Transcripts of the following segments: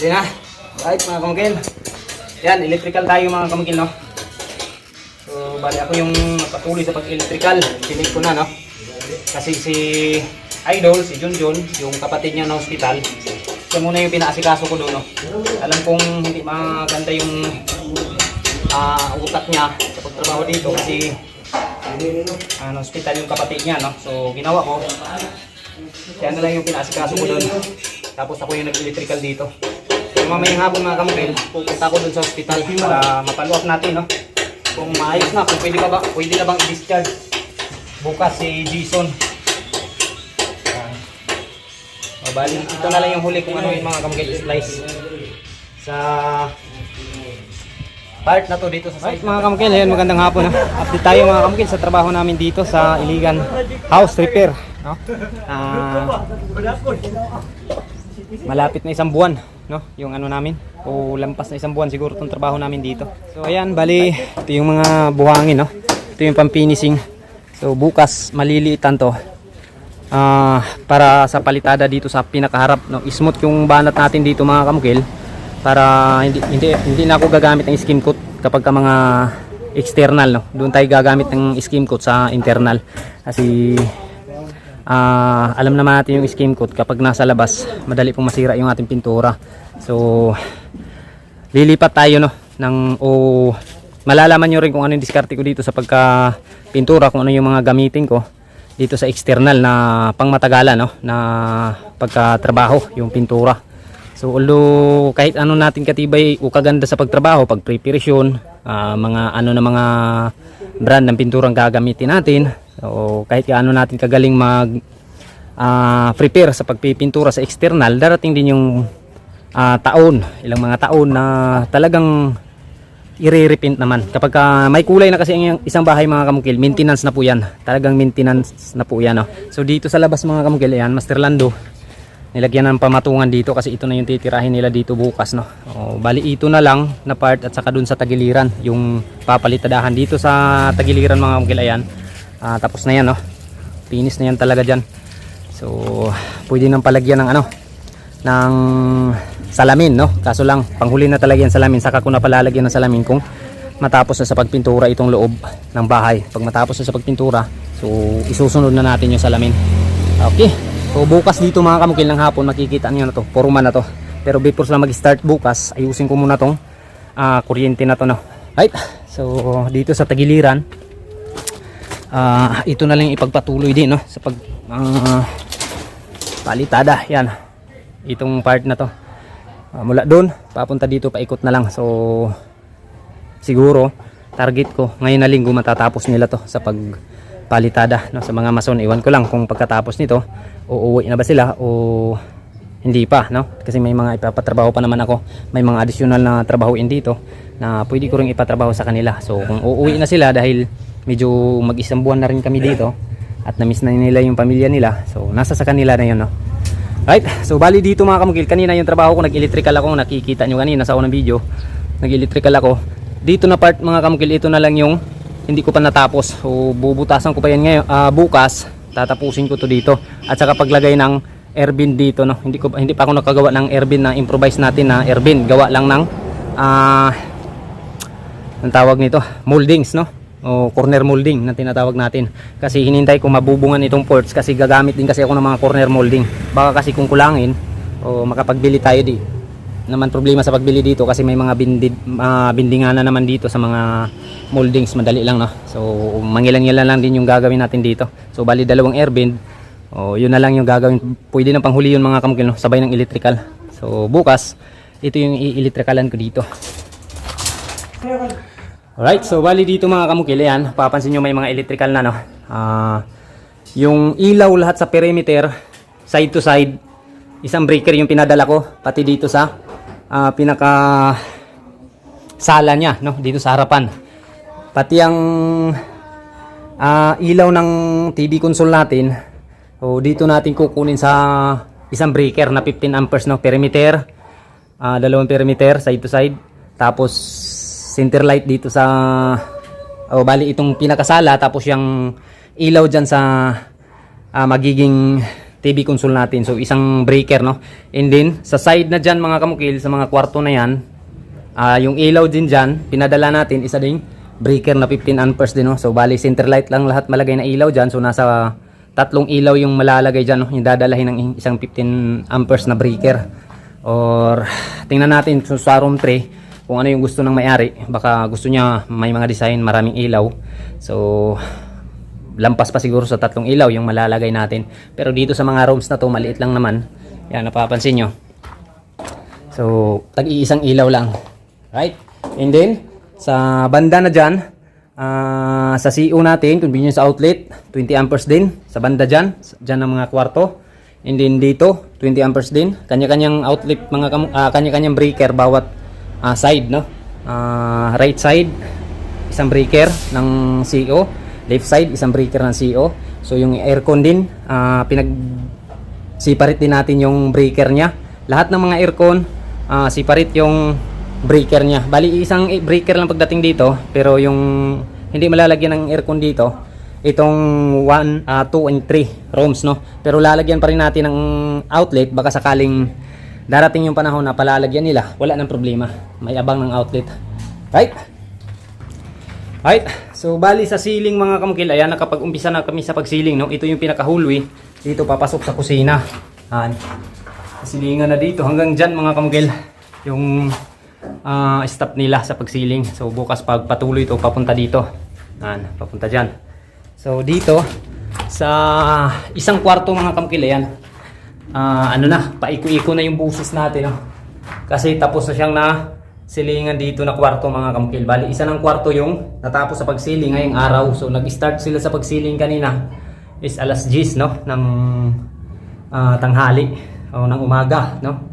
Yan na. Right mga kamukil. Yan, electrical tayo mga kamukil no. So, bali ako yung patuloy sa pag-electrical. Sinig ko na no. Kasi si Idol, si Junjun, yung kapatid niya na hospital, siya muna yung pinaasikaso ko doon no. Alam kong hindi maganda yung ah, utak niya sa pagtrabaho dito kasi ano, hospital yung kapatid niya no. So, ginawa ko, kaya na lang yung pinaasikaso ko doon. Tapos ako yung nag-electrical dito. Mamayang hapon mga kamukil, pupunta ako doon sa hospital para mapalo natin, no? Kung maayos na, kung pwede pa ba, pwede na bang i-discharge bukas si Jason. Ayan. O, bali, ito na lang yung huli kung ano yung mga kamukil slice sa part na to dito sa site. mga kamukil, ayun magandang hapon ha. Update tayo mga kamukil sa trabaho namin dito sa Iligan House Repair, no? Ah, malapit na isang buwan, no? Yung ano namin o lampas na isang buwan siguro tong trabaho namin dito. So ayan, bali ito yung mga buhangin, no? Ito yung pampinising. So bukas maliliitan to. Ah, para sa palitada dito sa pinakaharap, no? Smooth yung banat natin dito mga kamukil para hindi hindi hindi na ako gagamit ng skim coat kapag ka mga external no doon tayo gagamit ng skim coat sa internal kasi ah alam naman natin yung skim coat kapag nasa labas madali pong masira yung ating pintura so lilipat tayo no ng o malalaman nyo rin kung ano yung diskarte ko dito sa pagka pintura kung ano yung mga gamitin ko dito sa external na pangmatagalan no na pagkatrabaho yung pintura So although kahit ano natin katibay o kaganda sa pagtrabaho, pag preparation, ah, mga ano na mga brand ng pinturang gagamitin natin. So kahit ano natin kagaling mag ah, prepare sa pagpipintura sa external, darating din yung ah, taon, ilang mga taon na talagang i-repaint naman. Kapag ah, may kulay na kasi ang isang bahay mga kamukil, maintenance na po yan. Talagang maintenance na po yan. No? So dito sa labas mga kamukil, yan, Master Lando, nilagyan ng pamatungan dito kasi ito na yung titirahin nila dito bukas no o, bali ito na lang na part at saka dun sa tagiliran yung papalitadahan dito sa tagiliran mga kamkilayan ah, tapos na yan no pinis na yan talaga dyan. So pwede nang palagyan ng ano ng salamin no? Kaso lang panghuli na talaga yan salamin saka ko na palalagyan ng salamin kung matapos na sa pagpintura itong loob ng bahay. Pag matapos na sa pagpintura so isusunod na natin yung salamin. Okay. So bukas dito mga kamukil ng hapon makikita niyo na to, forma na to. Pero before sila mag-start bukas, ayusin ko muna tong ah, kuryente na to no. Right? So dito sa tagiliran, ah, ito na lang ipagpatuloy din no sa pag ah, palitada. Yan. Itong part na to. Ah, mula doon papunta dito paikot na lang. So siguro target ko ngayon na linggo matatapos nila to sa pag palitada no sa mga mason iwan ko lang kung pagkatapos nito uuwi na ba sila o hindi pa no kasi may mga ipapatrabaho pa naman ako may mga additional na trabahoin dito na pwede ko ring ipatrabaho sa kanila so kung uuwi na sila dahil medyo mag-isang buwan na rin kami dito at na-miss na nila yung pamilya nila. So nasa sa kanila na yun no? Right? So bali dito mga kamukil kanina yung trabaho ko nag-electrical ako nakikita nyo kanina sa unang video. Nag-electrical ako. Dito na part mga kamukil ito na lang yung hindi ko pa natapos. So bubutasan ko pa yan ngayon ah, bukas. Tatapusin ko to dito. At saka paglagay ng airbin dito no? Hindi ko hindi pa ako nakagawa ng airbin na improvise natin na airbin. Gawa lang ng ah ang tawag nito? Moldings no o corner molding na tinatawag natin. Kasi hinintay ko mabubungan itong ports kasi gagamit din kasi ako ng mga corner molding. Baka kasi kung kulangin o makapagbili tayo di. Naman problema sa pagbili dito kasi may mga bindid, uh, bindingan na naman dito sa mga moldings. Madali lang no? So mangilang-ilan lang din yung gagawin natin dito. So bali dalawang airbend. O yun na lang yung gagawin. Pwede na panghuli yun mga kamukil no? Sabay ng electrical. So bukas ito yung i-electricalan ko dito Alright, so bali dito mga kamukil, yan, papansin nyo may mga electrical na no. Ah, yung ilaw lahat sa perimeter, side to side, isang breaker yung pinadala ko, pati dito sa ah, pinaka sala niya, no, dito sa harapan. Pati ang ah, ilaw ng TV console natin, so dito natin kukunin sa isang breaker na 15 amperes no, perimeter, ah, dalawang perimeter, side to side, tapos center light dito sa oh, bali itong pinakasala tapos yung ilaw dyan sa ah, magiging TV console natin. So isang breaker no. And then sa side na diyan mga kamukil sa mga kwarto na yan, ah, yung ilaw din diyan, pinadala natin isa ding breaker na 15 amperes din no. So bali center light lang lahat malagay na ilaw diyan. So nasa tatlong ilaw yung malalagay diyan no, yung dadalahin ng isang 15 amperes na breaker. Or tingnan natin so, sa room 3 kung ano yung gusto ng may-ari. Baka gusto niya may mga design, maraming ilaw. So lampas pa siguro sa tatlong ilaw yung malalagay natin. Pero dito sa mga rooms na to, maliit lang naman. Yan, napapansin nyo. So, tag-iisang ilaw lang. Right? And then, sa banda na dyan, ah, sa CO natin, convenience outlet, 20 amperes din. Sa banda dyan, dyan ang mga kwarto. And then dito, 20 amperes din. Kanya-kanyang outlet, mga ah, kanya-kanyang breaker bawat ah, side, no? Ah, right side, isang breaker ng CO. Left side, isang breaker ng CO. So yung aircon din, ah, pinag separate din natin yung breaker niya. Lahat ng mga aircon, ah, separate yung breaker niya. Bali, isang breaker lang pagdating dito, pero yung hindi malalagyan ng aircon dito, itong 1, 2, and 3 rooms, no? Pero lalagyan pa rin natin ng outlet, baka sakaling darating yung panahon na palalagyan nila, wala nang problema. May abang ng outlet. Right? Right. So bali sa ceiling mga kamukil, ayan nakapag-umpisa na kami sa pagsiling, no. Ito yung pinaka-hallway. Dito papasok sa kusina. Ayan. Silingan na dito hanggang diyan mga kamukil yung ah, stop nila sa pagsiling. So bukas pag patuloy ito papunta dito. Ayan, papunta diyan. So dito sa isang kwarto mga kamukil, ayan. Ah, ano na, paiko-iko na yung busis natin, no. Kasi tapos na siyang na silingan dito na kwarto mga kamkil. Bali, isa ng kwarto yung natapos sa pagsiling ngayong araw. So, nag-start sila sa pagsiling kanina is alas 10, no? Ng ah, tanghali o ng umaga, no?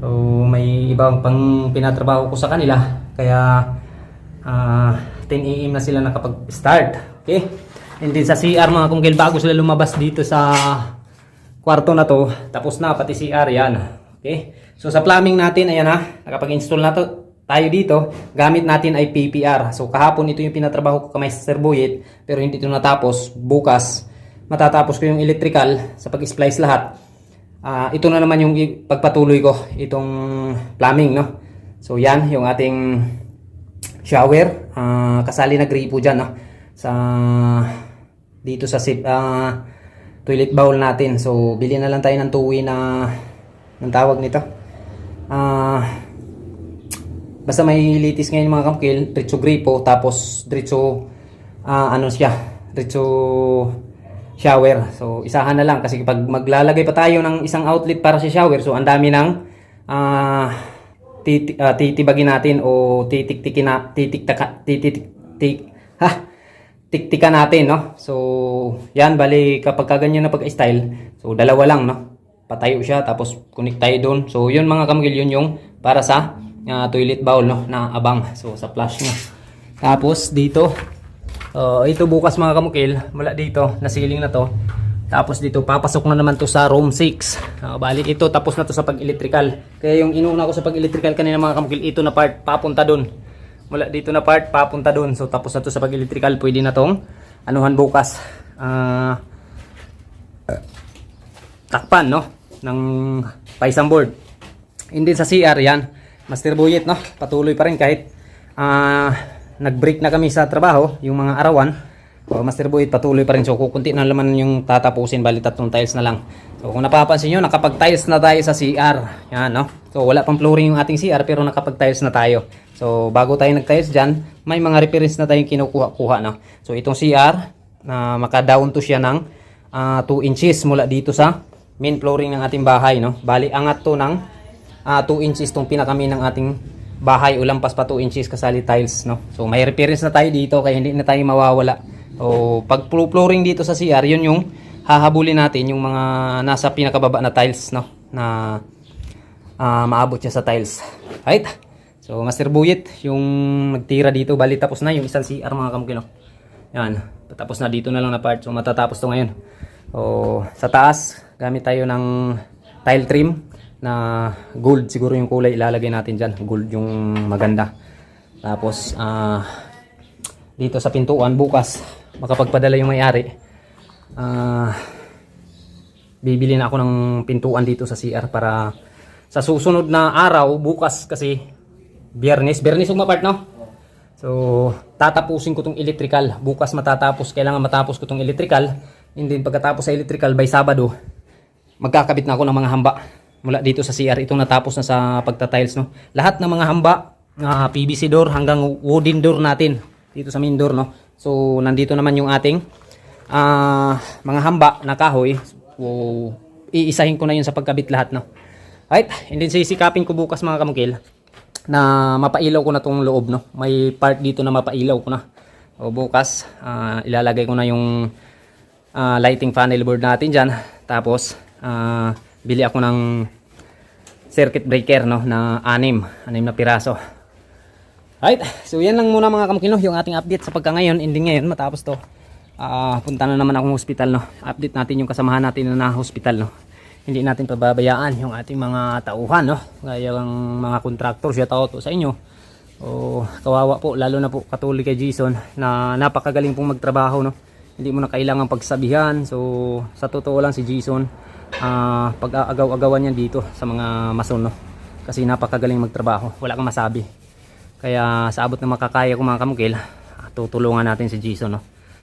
So, may ibang pang pinatrabaho ko sa kanila. Kaya, ah 10 a.m. na sila nakapag-start. Okay? And then sa CR mga kumkil, bago sila lumabas dito sa kwarto na to, tapos na pati CR yan. Okay? So sa plumbing natin, ayan ha, nakapag-install na to, tayo dito, gamit natin ay PPR. So kahapon ito yung pinatrabaho ko kay Master Boyet, pero hindi ito natapos. Bukas, matatapos ko yung electrical sa pag-splice lahat. Ah, ito na naman yung pagpatuloy ko, itong plumbing, no? So yan, yung ating shower. Ah, kasali na gripo dyan, no? Sa, dito sa ah, toilet bowl natin. So, bili na lang tayo ng tuwi na, ng tawag nito. Ah, basta may litis ngayon mga kamkil, diretso gripo, tapos diretso, ah, ano siya, diretso shower. So, isahan na lang kasi pag maglalagay pa tayo ng isang outlet para sa shower, so ang dami ng ah, titi, ah, titibagin natin o titiktikin na titiktak titik tik ha tiktika natin no so yan bali kapag ka ganyan na pag-style so dalawa lang no patayo siya tapos connect tayo doon so yun mga kamgil yun yung para sa ah, toilet bowl no na abang so sa flush niya tapos dito uh, ito bukas mga kamukil mula dito na ceiling na to tapos dito, papasok na naman to sa room 6. Uh, bali, ito tapos na to sa pag-electrical. Kaya yung inuna ko sa pag-electrical kanina mga kamukil, ito na part, papunta dun. Mula dito na part, papunta dun. So tapos na to sa pag-electrical, pwede na tong anuhan bukas. Ah, takpan, no? Ng paisang board. Hindi sa CR, yan. Master Boyet, no? Patuloy pa rin kahit ah, nag-break na kami sa trabaho, yung mga arawan. So, Master Boy, patuloy pa rin. So, kukunti na naman yung tatapusin. Bali, tatlong tiles na lang. So, kung napapansin nyo, nakapag-tiles na tayo sa CR. Yan, no? So, wala pang flooring yung ating CR, pero nakapag-tiles na tayo. So, bago tayo nag-tiles dyan, may mga reference na tayong kinukuha-kuha, no? So, itong CR, na maka-down to siya ng 2 inches mula dito sa main flooring ng ating bahay, no? Bali, angat to ng 2 inches tong pinakami ng ating bahay o lampas pa 2 inches kasali tiles no so may reference na tayo dito kaya hindi na tayo mawawala o pag flo- flooring dito sa CR yun yung hahabulin natin yung mga nasa pinakababa na tiles no? Na ah, maabot siya sa tiles. Right? So Master Buyet yung nagtira dito bali tapos na yung isang CR mga kamukino yan. Tapos na dito na lang na part. So matatapos to ngayon. O sa taas gamit tayo ng tile trim na gold. Siguro yung kulay ilalagay natin dyan. Gold yung maganda. Tapos ah dito sa pintuan bukas makapagpadala yung may-ari ah bibili na ako ng pintuan dito sa CR para sa susunod na araw, bukas kasi biyernes, biyernes yung part no? So, tatapusin ko tong electrical. Bukas matatapos, kailangan matapos ko tong electrical. And then pagkatapos sa electrical by Sabado, magkakabit na ako ng mga hamba mula dito sa CR. Itong natapos na sa pagtatiles, no? Lahat ng mga hamba, ah, PVC door hanggang wooden door natin dito sa main door, no? So, nandito naman yung ating ah, mga hamba na kahoy. So, iisahin ko na yun sa pagkabit lahat, no? Right, and then sisikapin ko bukas mga kamukil na mapailaw ko na tong loob, no? May part dito na mapailaw ko na. O bukas, ah, ilalagay ko na yung ah, lighting panel board natin dyan. Tapos, ah, bili ako ng circuit breaker, no? Na anim, anim na piraso. Right, so yan lang muna mga kamukil, no? Yung ating update sa pagka ngayon, ending ngayon, matapos to. Ah, punta na naman akong hospital, no? Update natin yung kasamahan natin na na hospital, no? Hindi natin pababayaan yung ating mga tauhan, no? Gaya ng mga contractor, siya tao to sa inyo. O kawawa po, lalo na po katulad kay Jason na napakagaling pong magtrabaho, no? Hindi mo na kailangan pagsabihan. So, sa totoo lang si Jason, ah pag-aagaw-agawan niya dito sa mga mason, no? Kasi napakagaling magtrabaho, wala kang masabi. Kaya sa abot ng makakaya ko mga kamukil, tutulungan natin si Jason, no?